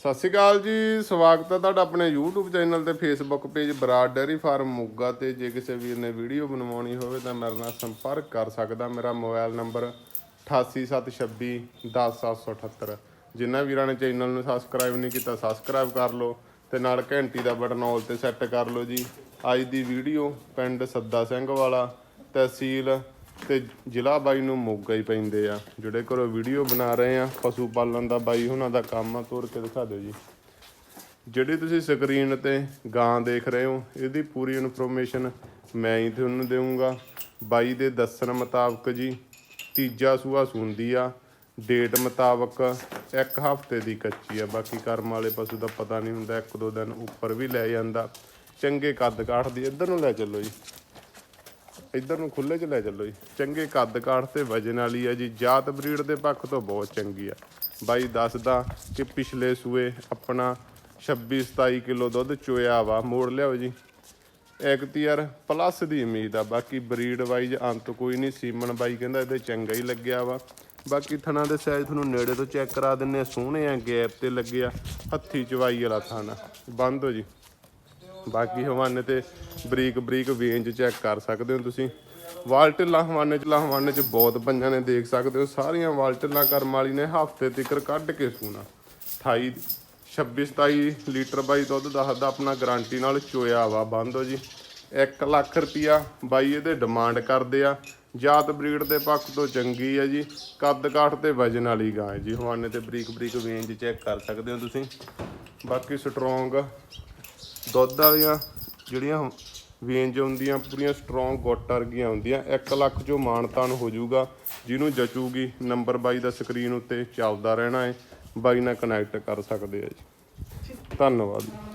ਸਤਿ ਸ਼੍ਰੀ ਅਕਾਲ ਜੀ, ਸਵਾਗਤ ਹੈ ਤੁਹਾਡਾ ਆਪਣੇ YouTube ਚੈਨਲ ਤੇ Facebook page Brar dairy farm Moga ਤੇ। ਜੇ ਕਿਸੇ ਵੀਰ ਨੇ ਵੀਡੀਓ ਬਣਵਾਉਣੀ ਹੋਵੇ ਤਾਂ ਮੇਰੇ ਨਾਲ ਸੰਪਰਕ ਕਰ ਸਕਦਾ। ਮੇਰਾ ਮੋਬਾਈਲ ਨੰਬਰ 8876210778 ਜਿਨ੍ਹਾਂ ਵੀਰਾਂ ਨੇ ਚੈਨਲ ਨੂੰ ਸਬਸਕ੍ਰਾਈਬ ਨਹੀਂ ਕੀਤਾ ਸਬਸਕ੍ਰਾਈਬ ਕਰ ਲਓ ਤੇ ਨਾਲ ਘੰਟੀ ਦਾ ਬਟਨ ਆਲ ਤੇ ਸੈੱਟ ਕਰ ਲਓ ਜੀ। ਅੱਜ ਦੀ ਵੀਡੀਓ ਪਿੰਡ ਸੱਦਾ ਸਿੰਘ ਵਾਲਾ ਤਹਿਸੀਲ ਤੇ ਜ਼ਿਲ੍ਹਾ ਬਾਈ ਨੂੰ ਮੋਗਾ ਹੀ ਪੈਂਦੇ ਆ। ਜਿਹੜੇ ਘਰੋਂ ਵੀਡੀਓ ਬਣਾ ਰਹੇ ਆ, ਪਸ਼ੂ ਪਾਲਣ ਦਾ ਬਾਈ, ਉਹਨਾਂ ਦਾ ਕੰਮ ਆ, ਤੋਰ ਕੇ ਦਿਖਾ ਦਿਓ ਜੀ। ਜਿਹੜੀ ਤੁਸੀਂ ਸਕਰੀਨ ਤੇ ਗਾਂ ਦੇਖ ਰਹੇ ਹੋ, ਇਹਦੀ ਪੂਰੀ ਇਨਫੋਰਮੇਸ਼ਨ ਮੈਂ ਹੀ ਤੁਹਾਨੂੰ ਦੇਵਾਂਗਾ ਬਾਈ ਦੇ ਦੱਸਣ ਮੁਤਾਬਕ ਜੀ, ਤੀਜਾ ਸੂਆ ਸੁੰਦੀ ਆ। ਡੇਟ ਮੁਤਾਬਕ ਇੱਕ ਹਫ਼ਤੇ ਦੀ ਕੱਚੀ ਆ। ਬਾਕੀ ਕਰਮ ਵਾਲੇ ਪਸ਼ੂ ਦਾ ਪਤਾ ਨਹੀਂ ਹੁੰਦਾ, ਇੱਕ ਦੋ ਦਿਨ ਉੱਪਰ ਵੀ ਲੈ ਜਾਂਦਾ। ਚੰਗੇ ਕੱਦ ਕਾਠ ਦੀ, ਇੱਧਰ ਨੂੰ ਲੈ ਚੱਲੋ ਜੀ। ਇੱਧਰ ਨੂੰ ਖੁੱਲੇ ਚ ਲੈ ਚੱਲੋ ਜੀ। ਚੰਗੇ ਕੱਦ ਕਾਠ ਤੇ ਵਜਨ ਵਾਲੀ ਆ ਜੀ। ਜਾਤ ਬਰੀਡ ਦੇ ਪੱਖ ਤੋਂ ਬਹੁਤ ਚੰਗੀ ਆ। ਬਾਈ ਦੱਸਦਾ ਕਿ ਪਿਛਲੇ ਸੂਏ ਆਪਣਾ 26 27 ਕਿਲੋ ਦੁੱਧ ਚੋਇਆ ਵਾ। ਮੋੜ ਲਿਆਓ ਜੀ। ਐਕਟੀਆਰ ਪਲੱਸ ਦੀ ਉਮੀਦ ਆ। ਬਾਕੀ ਬਰੀਡ ਵਾਈਜ਼ ਅੰਤ ਕੋਈ ਨਹੀਂ। ਸੀਮਨ ਬਾਈ ਕਹਿੰਦਾ ਇਹਦੇ ਚੰਗਾ ਹੀ ਲੱਗਿਆ ਵਾ। ਬਾਕੀ ਥਣਾ ਦੇ ਸਾਈਜ਼ ਤੁਹਾਨੂੰ ਨੇੜੇ ਤੋਂ ਚੈੱਕ ਕਰਾ ਦਿੰਨੇ ਆ। ਸੋਹਣੇ ਆ ਗੈਪ ਤੇ ਲੱਗੇ ਆ। ਹੱਥੀ ਚਵਾਈ ਵਾਲਾ ਥਾਣਾ ਬੰਦ ਹੋ ਜੀ। ਬਾਕੀ ਹਵਾਨੇ ਤੇ ਬਰੀਕ ਬਰੀਕ ਵੇਂਜ ਚੈੱਕ ਕਰ ਸਕਦੇ ਹੋ ਤੁਸੀਂ। ਵਾਲਟਿਲਾ ਹਵਾਨੇ ਚ ਹਵਾਨੇ ਚ ਬਹੁਤ ਪੰਜਾਂ ਨੇ ਦੇਖ ਸਕਦੇ ਹੋ। ਸਾਰੀਆਂ ਵਾਲਟਿਲਾ ਕਰਮ ਵਾਲੀ ਨੇ ਹਫ਼ਤੇ ਤੱਕ ਕੱਢ ਕੇ ਸੂਣਾ। 28 26 27 ਲੀਟਰ ਬਾਈ ਦੁੱਧ ਦੱਸਦਾ ਆਪਣਾ ਗਾਰੰਟੀ ਨਾਲ ਚੋਇਆ ਵਾ, ਬੰਦ ਹੋ ਜੀ। 1 ਲੱਖ ਰੁਪਿਆ ਬਾਈ ਇਹਦੇ ਡਿਮਾਂਡ ਕਰਦੇ ਆ। ਜਾਤ ਬਰੀਡ ਦੇ ਪੱਖ ਤੋਂ ਚੰਗੀ ਆ ਜੀ। ਕੱਦ ਕਾਠ ਤੇ ਵਜਨ ਵਾਲੀ ਗਾਂ ਹੈ ਜੀ। ਹਵਾਨੇ ਤੇ ਬਰੀਕ ਬਰੀਕ ਵੇਂਜ ਚੈੱਕ ਕਰ ਸਕਦੇ ਹੋ ਤੁਸੀਂ। ਬਾਕੀ ਸਟਰੋਂਗ ਦੁੱਧ ਵਾਲੀਆਂ ਜਿਹੜੀਆਂ ਵੇਂਜ ਹੁੰਦੀਆਂ, ਪੂਰੀਆਂ ਸਟਰੋਂਗ ਗੁੱਟ ਵਰਗੀਆਂ ਹੁੰਦੀਆਂ 1 ਲੱਖ 'ਚੋਂ ਮਾਨਤਾਨ ਹੋ ਜਾਊਗਾ, ਜਿਹਨੂੰ ਜਚੂਗੀ ਨੰਬਰ ਬਾਈ ਦਾ ਸਕਰੀਨ ਉੱਤੇ ਚੱਲਦਾ ਰਹਿਣਾ ਹੈ ਬਾਈ ਨਾਲ ਕਨੈਕਟ ਕਰ ਸਕਦੇ ਆ ਜੀ। ਧੰਨਵਾਦ।